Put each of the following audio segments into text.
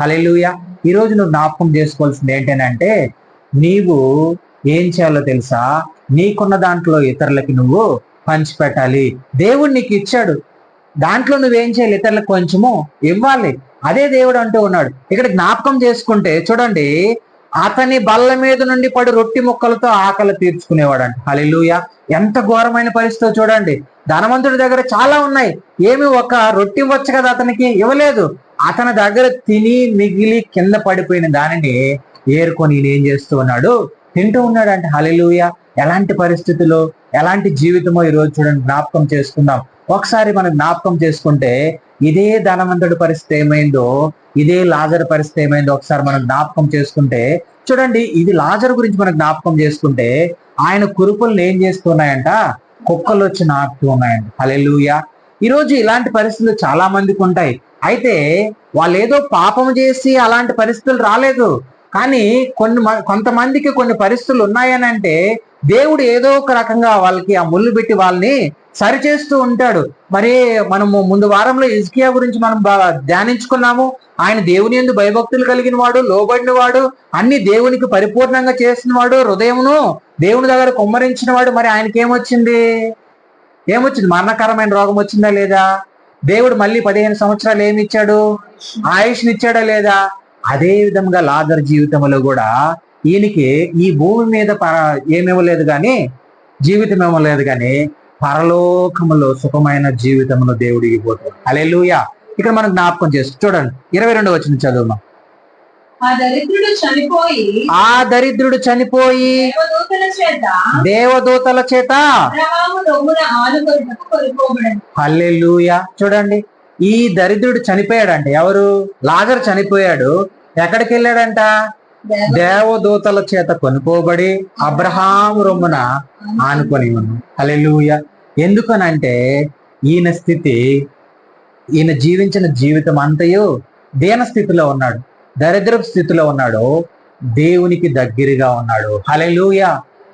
హల్లెలూయా. ఈ రోజు నువ్వు జ్ఞాపకం చేసుకోవాల్సింది ఏంటంటే నీవు ఏం చేయాలో తెలుసా? నీకున్న దాంట్లో ఇతరులకి నువ్వు పంచిపెట్టాలి. దేవుడు నీకు ఇచ్చాడు. దాంట్లో నువ్వేం చేయాలి? ఇతరులకు కొంచెము ఇవ్వాలి. అదే దేవుడు అంటూ ఉన్నాడు. ఇక్కడ జ్ఞాపకం చేసుకుంటే చూడండి అతని బల్ల మీద నుండి పడి రొట్టి ముక్కలతో ఆకలి తీర్చుకునేవాడంట. హలిలుయ ఎంత ఘోరమైన పరిస్థితి చూడండి. ధనవంతుడి దగ్గర చాలా ఉన్నాయి. ఏమి ఒక రొట్టి ఇవ్వచ్చు కదా అతనికి? ఇవ్వలేదు. అతని దగ్గర తిని మిగిలి కింద పడిపోయిన దానిని ఏరుకొని ఏం చేస్తూ ఉన్నాడు? తింటూ ఉన్నాడు అంటే హలెలుయ ఎలాంటి పరిస్థితులు ఎలాంటి జీవితమో ఈ రోజు చూడండి జ్ఞాపకం చేసుకుందాం. ఒకసారి మనం జ్ఞాపకం చేసుకుంటే ఇదే ధనవంతుడి పరిస్థితి ఏమైందో ఇదే లాజర్ పరిస్థితి ఏమైందో ఒకసారి మనం జ్ఞాపకం చేసుకుంటే చూడండి ఇది లాజర్ గురించి మనం జ్ఞాపకం చేసుకుంటే ఆయన కురుపులను ఏం చేస్తున్నాయంట కుక్కలు వచ్చి నాకుతూ ఉన్నాయంట. హలెలుయ ఈరోజు ఇలాంటి పరిస్థితులు చాలా మందికి ఉంటాయి. అయితే వాళ్ళు ఏదో పాపం చేసి అలాంటి పరిస్థితులు రాలేదు. కానీ కొన్ని మ- కొంతమందికి కొన్ని పరిస్థితులు ఉన్నాయని అంటే దేవుడు ఏదో ఒక రకంగా వాళ్ళకి ఆ ముళ్ళు పెట్టి వాళ్ళని సరిచేస్తూ ఉంటాడు. మరి మనము ముందు వారంలో ఇజ్కియా గురించి మనం ధ్యానించుకున్నాము. ఆయన దేవుని ఎందు భయభక్తులు కలిగిన వాడు లోబడిన వాడు అన్ని దేవునికి పరిపూర్ణంగా చేసిన వాడు హృదయమును దేవుని దగ్గర కుమ్మరించిన వాడు. మరి ఆయనకి ఏమొచ్చింది? మరణకరమైన రోగం వచ్చిందా లేదా? దేవుడు మళ్ళీ పదిహేను సంవత్సరాలు ఏమి ఇచ్చాడు? ఆయుష్ని ఇచ్చాడా లేదా? అదే విధంగా లాదర్ జీవితంలో కూడా ఈయనకి ఈ భూమి మీద పర- ఏమివ్వలేదు కానీ జీవితం ఇవ్వలేదు కానీ పరలోకములో సుఖమైన జీవితమును దేవుడు ఇవ్వబోతాడు అలెలుయా ఇక్కడ మనం జ్ఞాపకం చేస్తూ చూడండి. ఇరవై రెండు వచ్చిన చదువు ఆ దరిద్రుడు చనిపోయి ఆ దరిద్రుడు చనిపోయి దేవదూతల చేత దేవదూతల చేత హల్లెలూయ. చూడండి ఈ దరిద్రుడు చనిపోయాడంట ఎవరు? లాజర్ చనిపోయాడు. ఎక్కడికి వెళ్ళాడంట? దేవదూతల చేత కొనుక్కోబడి అబ్రహాము రొమ్మున ఆనుకొని హల్లెలూయ. ఎందుకనంటే ఈయన స్థితి ఈయన జీవించిన జీవితం అంతయు దీన స్థితిలో ఉన్నాడు. దరిద్రపు స్థితిలో ఉన్నాడు. దేవునికి దగ్గరగా ఉన్నాడు. హల్లెలూయ.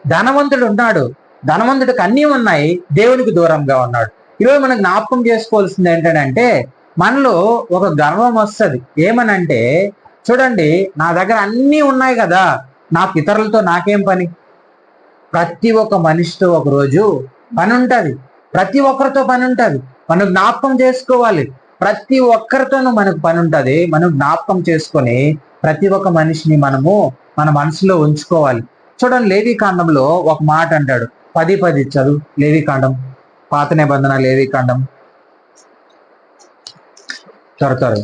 ధనవంతుడు ఉన్నాడు. ధనవంతుడికి అన్నీ ఉన్నాయి. దేవునికి దూరంగా ఉన్నాడు. ఈరోజు మనం జ్ఞాపకం చేసుకోవాల్సింది ఏంటంటే మనలో ఒక గర్వం వస్తుంది. ఏమనంటే చూడండి నా దగ్గర అన్నీ ఉన్నాయి కదా. నాకు ఇతరులతో నాకేం పని? ప్రతి ఒక్క మనిషితో ఒక రోజు పని ఉంటుంది. ప్రతి ఒక్కరితో పని ఉంటుంది. మనం జ్ఞాపకం చేసుకోవాలి. ప్రతి ఒక్కరితోనూ మనకు పని ఉంటది మనం జ్ఞాపకం చేసుకొని ప్రతి ఒక్క మనిషిని మనము మన మనసులో ఉంచుకోవాలి. చూడండి లేవి కాండంలో ఒక మాట అంటాడు. పది పది చదువు. లేవి కాండం పాత నిబంధన లేవి కాండం త్వర త్వర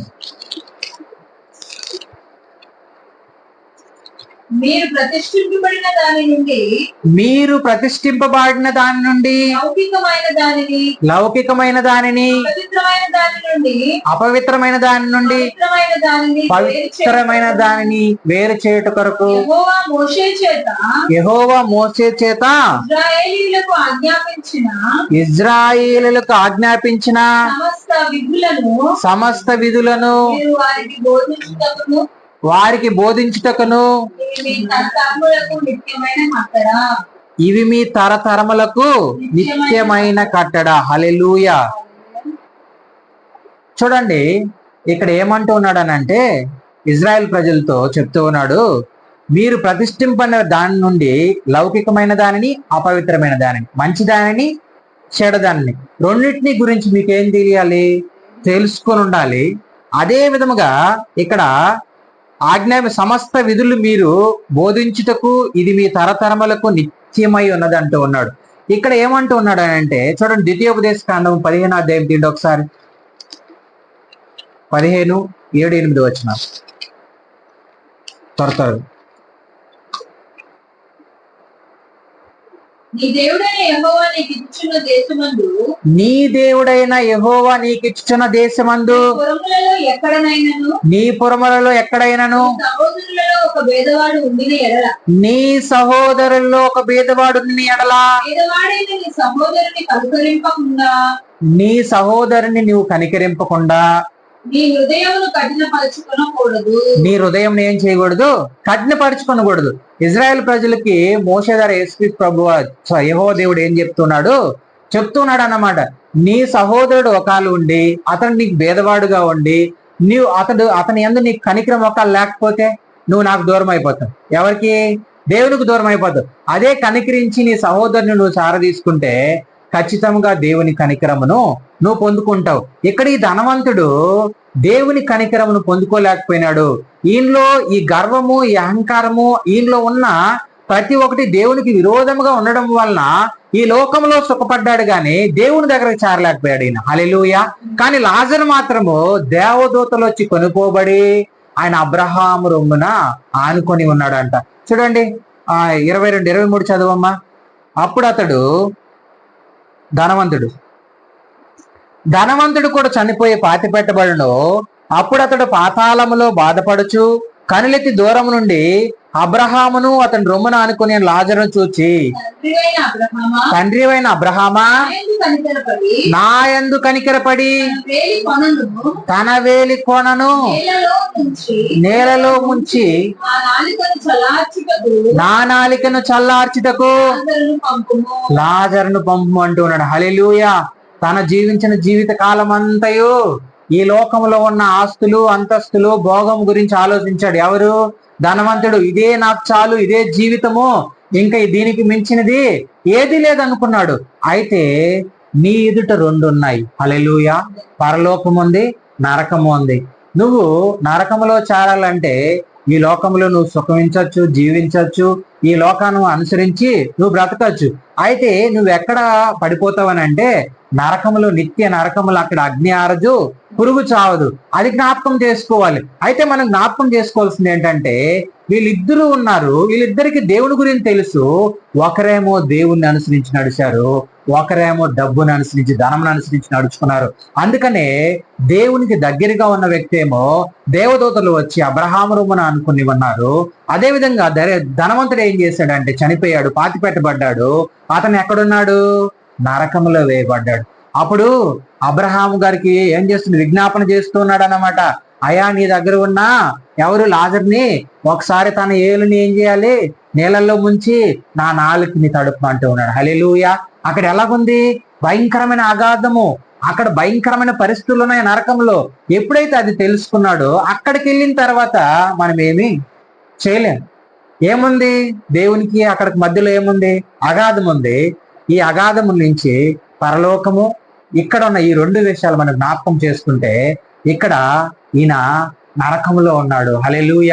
మీరు ప్రతిష్ఠింపబడిన దాని నుండి మీరు ప్రతిష్ఠింపబడిన దాని నుండి లౌకికమైన దానిని లౌకికమైన దానిని పవిత్రమైన దాని నుండి అపవిత్రమైన దాని నుండి పవిత్రమైన దానిని వేరు చేయుట కొరకు యెహోవా మోసే చేత ఇశ్రాయేలీయులకు ఆజ్ఞాపించిన ఇజ్రాయేలులకు ఆజ్ఞాపించిన సమస్త విధులను సమస్త విధులను వారికి బోధించుటకును వారికి బోధించుటకును ఇవి మీ తరతరములకు నిత్యమైన కట్టడ. ఇవి మీ తరతరములకు నిత్యమైన కట్టడ. హలెలూయ చూడండి ఇక్కడ ఏమంటూ ఉన్నాడనంటే ఇజ్రాయెల్ ప్రజలతో చెప్తూ ఉన్నాడు మీరు ప్రతిష్ఠింపన దాని నుండి లౌకికమైన దానిని అపవిత్రమైన దానిని మంచి దానిని చెడదానిని రెండింటిని గురించి మీకు ఏం తెలియాలి? తెలుసుకొని ఉండాలి. అదే విధముగా ఇక్కడ ఆజ్ఞా సమస్త విధులు మీరు బోధించుటకు ఇది మీ తరతరములకు నిత్యమై ఉన్నదంటూ ఉన్నాడు. ఇక్కడ ఏమంటూ ఉన్నాడు అని అంటే చూడండి ద్వితీయోపదేశ కాండం పదిహేను అధ్యాయం తీయండి ఒకసారి. పదిహేను ఏడు ఎనిమిది వచ్చిన త్వర త్వర నీ దేవుడైన యెహోవా నీకు ఇచ్చిన దేశమందు నీ పురములలో ఎక్కడైనను? నీ సహోదరుల్లో ఒక భేదవాడు ఎడలా. నీ సహోదరుని నువ్వు కనికరింపకుండా నీ హృదయమును కఠినపరచుకొనకూడదు. నీ హృదయం ఏం చేయకూడదు? కఠినపరచుకొనకూడదు. ఇజ్రాయెల్ ప్రజలకి మోసేదార యేసు ప్రభు యహో దేవుడు ఏం చెప్తున్నాడు? చెప్తున్నాడు అన్నమాట నీ సహోదరుడు ఒకళ్ళు ఉండి అతను నీకు భేదవాడుగా ఉండి నీవు అతడు అతని ఎందు నీకు కనికరం ఒక లేకపోతే నువ్వు నాకు దూరం అయిపోతావు. ఎవరికి? దేవునికి దూరం అయిపోతావు. అదే కనికరించి నీ సహోదరుని నువ్వు సార తీసుకుంటే ఖచ్చితంగా దేవుని కనికరమును నువ్వు పొందుకుంటావు. ఇక్కడ ఈ ధనవంతుడు దేవుని కనికరమును పొందుకోలేకపోయినాడు. ఈయనలో ఈ గర్వము ఈ అహంకారము ఈయనలో ఉన్న ప్రతి ఒక్కటి దేవునికి విరోధముగా ఉండడం వలన ఈ లోకంలో సుఖపడ్డాడు గాని దేవుని దగ్గరకు చేరలేకపోయాడు ఈయన. హలెలుయ కానీ లాజర్ మాత్రము దేవదూతలు వచ్చి కొనుక్కోబడి ఆయన అబ్రహాం రొమ్మున ఆనుకొని ఉన్నాడంట. చూడండి ఆ ఇరవై రెండు ఇరవై మూడు చదవమ్మా. అప్పుడు అతడు ధనవంతుడు. ధనవంతుడు కూడా చనిపోయి పాతి పెట్టబడును అప్పుడు అతడు పాతాళములో బాధపడుచు కనులెత్తి దూరం నుండి అబ్రహామును అతని రొమ్మున ఆనుకుని లాజరును చూచి తండ్రివైన అబ్రహామా? తండ్రి అయిన అబ్రహామా నా యందు కనికరపడి తన వేలి కొనను నేలలో ముంచి నా నాలికను చల్లార్చుటకు పంపుము. లాజరును పంపు అంటూ ఉన్నాడు. హలెలూయ తన జీవించిన జీవిత కాలం అంతయు ఈ లోకంలో ఉన్న ఆస్తులు అంతస్తులు భోగం గురించి ఆలోచించాడు. ఎవరు? ధనవంతుడు. ఇదే నాకు చాలు ఇదే జీవితము. ఇంకా దీనికి మించినది ఏది లేదనుకున్నాడు. అయితే నీ ఎదుట రెండు ఉన్నాయి హలెలూయ పరలోకం ఉంది నరకము ఉంది. నువ్వు నరకములో చేరాలంటే ఈ లోకంలో నువ్వు సుఖమించవచ్చు జీవించవచ్చు ఈ లోకాన్ని అనుసరించి నువ్వు బ్రతకచ్చు. అయితే నువ్వు ఎక్కడ పడిపోతావని అంటే నరకములో నిత్య నరకములు అక్కడ అగ్ని ఆరజు పురుగు చావదు. అది జ్ఞాపకం చేసుకోవాలి. అయితే మనం జ్ఞాపకం చేసుకోవాల్సింది ఏంటంటే వీళ్ళిద్దరూ ఉన్నారు. వీళ్ళిద్దరికి దేవుని గురించి తెలుసు. ఒకరేమో దేవుణ్ణి అనుసరించి నడిచారు. ఒకరేమో డబ్బును అనుసరించి ధనమును అనుసరించి నడుచుకున్నారు. అందుకనే దేవునికి దగ్గరగా ఉన్న వ్యక్తి ఏమో దేవదూతలు వచ్చి అబ్రహాం రూమున అనుకుని ఉన్నారు. అదేవిధంగా ధనవంతుడు ఏం చేశాడంటే చనిపోయాడు పాతి పెట్టబడ్డాడు అతను ఎక్కడున్నాడు? నరకంలో వేయబడ్డాడు. అప్పుడు అబ్రహాం గారికి ఏం చేస్తుంది విజ్ఞాపన చేస్తున్నాడు అనమాట అయా నీ దగ్గర ఉన్న ఎవరు? లాజర్ని ఒకసారి తన ఏలుని ఏం చేయాలి? నీళ్ళల్లో ముంచి నా నాలుకని తడుపు అంటూ ఉన్నాడు. హలెలూయ అక్కడ ఎలాగుంది? భయంకరమైన అగాధము అక్కడ భయంకరమైన పరిస్థితులు ఉన్నాయి నరకంలో. ఎప్పుడైతే అది తెలుసుకున్నాడో అక్కడికి వెళ్ళిన తర్వాత మనం ఏమి చేయలేం. ఏముంది? దేవునికి అక్కడికి మధ్యలో ఏముంది? అగాధం ఉంది ఈ అగాధము నుంచి పరలోకము ఇక్కడ ఉన్న ఈ రెండు విషయాలు మనం జ్ఞాపకం చేసుకుంటే ఇక్కడ ఈయన నరకంలో ఉన్నాడు. హలెలూయ